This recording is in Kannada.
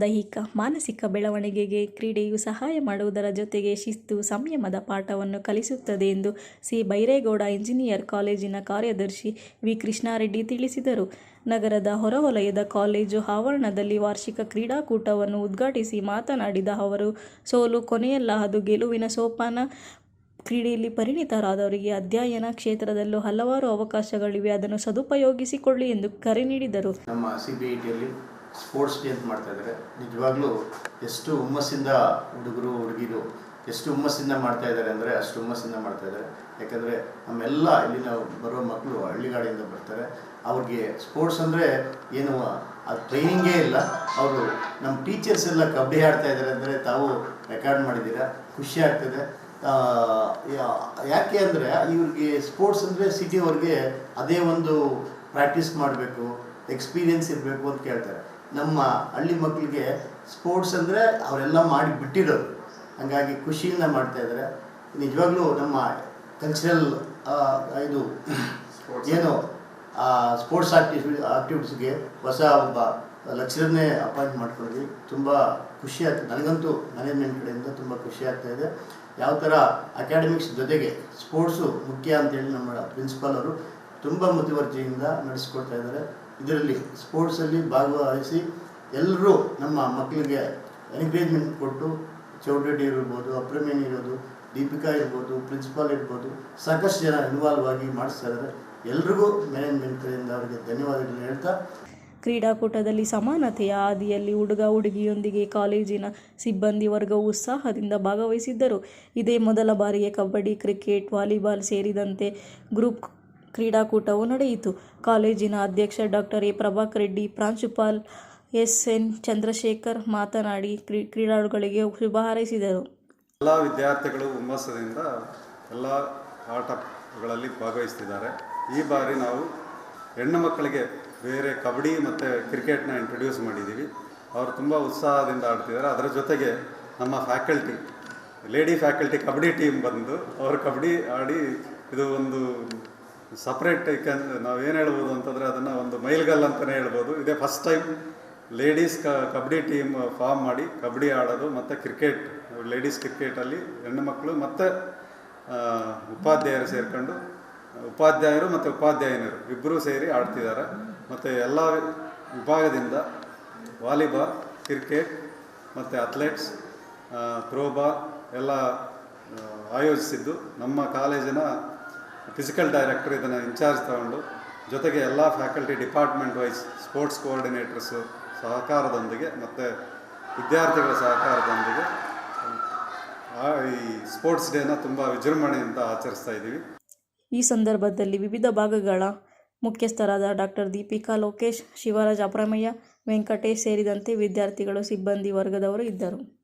ದೈಹಿಕ ಮಾನಸಿಕ ಬೆಳವಣಿಗೆಗೆ ಕ್ರೀಡೆಯು ಸಹಾಯ ಮಾಡುವುದರ ಜೊತೆಗೆ ಶಿಸ್ತು, ಸಂಯಮದ ಪಾಠವನ್ನು ಕಲಿಸುತ್ತದೆ ಎಂದು ಸಿ. ಬೈರೇಗೌಡ, ಇಂಜಿನಿಯರ್ ಕಾಲೇಜಿನ ಕಾರ್ಯದರ್ಶಿ ವಿ. ಕೃಷ್ಣಾರೆಡ್ಡಿ ತಿಳಿಸಿದರು. ನಗರದ ಹೊರವಲಯದ ಕಾಲೇಜು ಆವರಣದಲ್ಲಿ ವಾರ್ಷಿಕ ಕ್ರೀಡಾಕೂಟವನ್ನು ಉದ್ಘಾಟಿಸಿ ಮಾತನಾಡಿದ ಅವರು, ಸೋಲು ಕೊನೆಯಲ್ಲ, ಅದು ಗೆಲುವಿನ ಸೋಪಾನ. ಕ್ರೀಡೆಯಲ್ಲಿ ಪರಿಣಿತರಾದವರಿಗೆ ಅಧ್ಯಯನ ಕ್ಷೇತ್ರದಲ್ಲೂ ಹಲವಾರು ಅವಕಾಶಗಳಿವೆ, ಅದನ್ನು ಸದುಪಯೋಗಿಸಿಕೊಳ್ಳಿ ಎಂದು ಕರೆ ನೀಡಿದರು. ಸ್ಪೋರ್ಟ್ಸ್ ಡೇ ಅಂತ ಮಾಡ್ತಾ ಇದ್ದಾರೆ ನಿಜವಾಗ್ಲೂ ಎಷ್ಟು ಹುಮ್ಮಸ್ಸಿಂದ ಹುಡುಗರು, ಹುಡುಗಿರು ಎಷ್ಟು ಹುಮ್ಮಸ್ಸಿಂದ ಮಾಡ್ತಾ ಇದ್ದಾರೆ ಅಂದರೆ ಅಷ್ಟು ಹುಮ್ಮಸ್ಸಿಂದ ಮಾಡ್ತಾ ಇದ್ದಾರೆ ಯಾಕಂದರೆ ನಮ್ಮೆಲ್ಲ ಇಲ್ಲಿನ ಬರೋ ಮಕ್ಕಳು ಹಳ್ಳಿಗಾಡಿಯಿಂದ ಬರ್ತಾರೆ. ಅವ್ರಿಗೆ ಸ್ಪೋರ್ಟ್ಸ್ ಅಂದರೆ ಏನು ಅದು ಟ್ರೈನಿಂಗೇ ಇಲ್ಲ. ಅವರು ನಮ್ಮ ಟೀಚರ್ಸ್ ಎಲ್ಲ ಕಬಡ್ಡಿ ಆಡ್ತಾ ಇದ್ದಾರೆ ಅಂದರೆ ತಾವು ರೆಕಾರ್ಡ್ ಮಾಡಿದ್ದೀರಾ? ಖುಷಿ ಆಗ್ತದೆ. ಯಾಕೆ ಅಂದರೆ ಇವ್ರಿಗೆ ಸ್ಪೋರ್ಟ್ಸ್ ಅಂದರೆ ಸಿಟಿಯವ್ರಿಗೆ ಅದೇ ಒಂದು ಪ್ರಾಕ್ಟೀಸ್ ಮಾಡಬೇಕು, ಎಕ್ಸ್ಪೀರಿಯನ್ಸ್ ಇರಬೇಕು ಅಂತ ಕೇಳ್ತಾರೆ. ನಮ್ಮ ಹಳ್ಳಿ ಮಕ್ಕಳಿಗೆ ಸ್ಪೋರ್ಟ್ಸ್ ಅಂದರೆ ಅವರೆಲ್ಲ ಮಾಡಿ ಬಿಟ್ಟಿರೋದು. ಹಾಗಾಗಿ ಖುಷಿಯಿಂದ ಮಾಡ್ತಾ ಇದ್ದಾರೆ ನಿಜವಾಗ್ಲೂ ನಮ್ಮ ಕಲ್ಚರಲ್ ಇದು ಏನು ಸ್ಪೋರ್ಟ್ಸ್ ಆಕ್ಟಿವಿ ಆಕ್ಟಿವಿಟೀಸ್ಗೆ ಹೊಸ ಒಬ್ಬ ಲೆಕ್ಚರನ್ನೇ ಅಪಾಯಿಂಟ್ ಮಾಡ್ಕೊಂಡ್ವಿ ತುಂಬ ಖುಷಿ ಆಗ್ತದೆ ನನಗಂತೂ ಮ್ಯಾನೇಜ್ಮೆಂಟ್ ಕಡೆಯಿಂದ ತುಂಬ ಖುಷಿ ಆಗ್ತಾ ಇದೆ. ಯಾವ ಥರ ಅಕಾಡೆಮಿಕ್ಸ್ ಜೊತೆಗೆ ಸ್ಪೋರ್ಟ್ಸು ಮುಖ್ಯ ಅಂತೇಳಿ ನಮ್ಮ ಪ್ರಿನ್ಸಿಪಾಲ್ ಅವರು ತುಂಬ ಮುತುವರ್ಜಿಯಿಂದ ನಡೆಸ್ಕೊಡ್ತಾ ಇದ್ದಾರೆ ಇದರಲ್ಲಿ ಸ್ಪೋರ್ಟ್ಸಲ್ಲಿ ಭಾಗವಹಿಸಿ ಎಲ್ಲರೂ ನಮ್ಮ ಮಕ್ಕಳಿಗೆ ಎನ್ಕರೇಜ್ಮೆಂಟ್ ಕೊಟ್ಟು ಚೌಡರೆಡ್ಡಿ ಇರ್ಬೋದು ಅಪ್ರಮೇಣಿ ಇರೋದು ದೀಪಿಕಾ ಇರ್ಬೋದು ಪ್ರಿನ್ಸಿಪಾಲ್ ಇರ್ಬೋದು, ಸಾಕಷ್ಟು ಜನ ಇನ್ವಾಲ್ವ್ ಆಗಿ ಮಾಡಿಸ್ತಾ ಇದ್ದಾರೆ. ಎಲ್ರಿಗೂ ಮ್ಯಾನೇಜ್ಮೆಂಟ್ ಕಡೆಯಿಂದ ಅವರಿಗೆ ಧನ್ಯವಾದಗಳು ಹೇಳ್ತಾ ಕ್ರೀಡಾಕೂಟದಲ್ಲಿ ಸಮಾನತೆಯ ಹಾದಿಯಲ್ಲಿ ಹುಡುಗ ಹುಡುಗಿಯೊಂದಿಗೆ ಕಾಲೇಜಿನ ಸಿಬ್ಬಂದಿ ವರ್ಗ ಉತ್ಸಾಹದಿಂದ ಭಾಗವಹಿಸಿದ್ದರು. ಇದೇ ಮೊದಲ ಬಾರಿಗೆ ಕಬಡ್ಡಿ, ಕ್ರಿಕೆಟ್, ವಾಲಿಬಾಲ್ ಸೇರಿದಂತೆ ಗ್ರೂಪ್ ಕ್ರೀಡಾಕೂಟವು ನಡೆಯಿತು. ಕಾಲೇಜಿನ ಅಧ್ಯಕ್ಷ ಡಾಕ್ಟರ್ ಎ. ಪ್ರಭಾಕರ್ ರೆಡ್ಡಿ, ಪ್ರಾಂಶುಪಾಲ್ ಎಸ್. ಎನ್. ಚಂದ್ರಶೇಖರ್ ಮಾತನಾಡಿ, ಕ್ರೀ, ಕ್ರೀಡಾಳುಗಳಿಗೆ ಶುಭ ಹಾರೈಸಿದರು. ಎಲ್ಲ ವಿದ್ಯಾರ್ಥಿಗಳು ಹುಮ್ಮಸ್ಸದಿಂದ ಎಲ್ಲ ಆಟಗಳಲ್ಲಿ ಭಾಗವಹಿಸ್ತಿದ್ದಾರೆ. ಈ ಬಾರಿ ನಾವು ಹೆಣ್ಣು ಮಕ್ಕಳಿಗೆ ಬೇರೆ ಕಬಡ್ಡಿ ಮತ್ತು ಕ್ರಿಕೆಟ್ನ ಇಂಟ್ರೊಡ್ಯೂಸ್ ಮಾಡಿದ್ದೀವಿ. ಅವರು ತುಂಬ ಉತ್ಸಾಹದಿಂದ ಆಡ್ತಿದ್ದಾರೆ. ಅದರ ಜೊತೆಗೆ ನಮ್ಮ faculty lady faculty kabaddi team ಬಂದು ಅವರು ಕಬಡ್ಡಿ ಆಡಿ ಇದು ಒಂದು ಸಪ್ರೇಟ್ ನಾವು ಏನು ಹೇಳ್ಬೋದು ಅಂತಂದರೆ ಅದನ್ನು ಒಂದು ಮೈಲ್ಗಲ್ ಅಂತಲೇ ಹೇಳ್ಬೋದು. ಇದೇ ಫಸ್ಟ್ ಟೈಮ್ ಲೇಡೀಸ್ ಕ, ಕಬಡ್ಡಿ ಟೀಮ್ ಫಾರ್ಮ್ ಮಾಡಿ ಕಬಡ್ಡಿ ಆಡೋದು, ಮತ್ತು ಕ್ರಿಕೆಟ್ ಲೇಡೀಸ್ ಕ್ರಿಕೆಟಲ್ಲಿ ಹೆಣ್ಣು ಮಕ್ಕಳು ಮತ್ತು ಉಪಾಧ್ಯಾಯರು ಸೇರಿಕೊಂಡು, ಉಪಾಧ್ಯಾಯರು ಮತ್ತು ಉಪಾಧ್ಯಾಯನರು ಇಬ್ಬರೂ ಸೇರಿ ಆಡ್ತಿದ್ದಾರೆ ಮತ್ತು ಎಲ್ಲ ವಿಭಾಗದಿಂದ ವಾಲಿಬಾಲ್ ಕ್ರಿಕೆಟ್ ಮತ್ತು ಅಥ್ಲೆಟ್ಸ್ ಥ್ರೋಬಾಲ್ ಎಲ್ಲ ಆಯೋಜಿಸಿದ್ದು ನಮ್ಮ ಕಾಲೇಜಿನ ಫಿಸಿಕಲ್ ಡೈರೆಕ್ಟರ್ ಇದನ್ನು ಇನ್ಚಾರ್ಜ್ ತಗೊಂಡು, ಜೊತೆಗೆ ಎಲ್ಲ faculty department wise sports coordinators ಸಹಕಾರದೊಂದಿಗೆ ಮತ್ತು ವಿದ್ಯಾರ್ಥಿಗಳ ಸಹಕಾರದೊಂದಿಗೆ ಈ ಸ್ಪೋರ್ಟ್ಸ್ ಡೇನ ತುಂಬ ವಿಜೃಂಭಣೆಯಿಂದ ಆಚರಿಸ್ತಾ ಇದ್ದೀವಿ. ಈ ಸಂದರ್ಭದಲ್ಲಿ ವಿವಿಧ ಭಾಗಗಳ ಮುಖ್ಯಸ್ಥರಾದ ಡಾಕ್ಟರ್ ದೀಪಿಕಾ ಲೋಕೇಶ್, ಶಿವರಾಜ್ ಅಪ್ರಮಯ್ಯ, ವೆಂಕಟೇಶ್ ಸೇರಿದಂತೆ ವಿದ್ಯಾರ್ಥಿಗಳು, ಸಿಬ್ಬಂದಿ ವರ್ಗದವರು ಇದ್ದರು.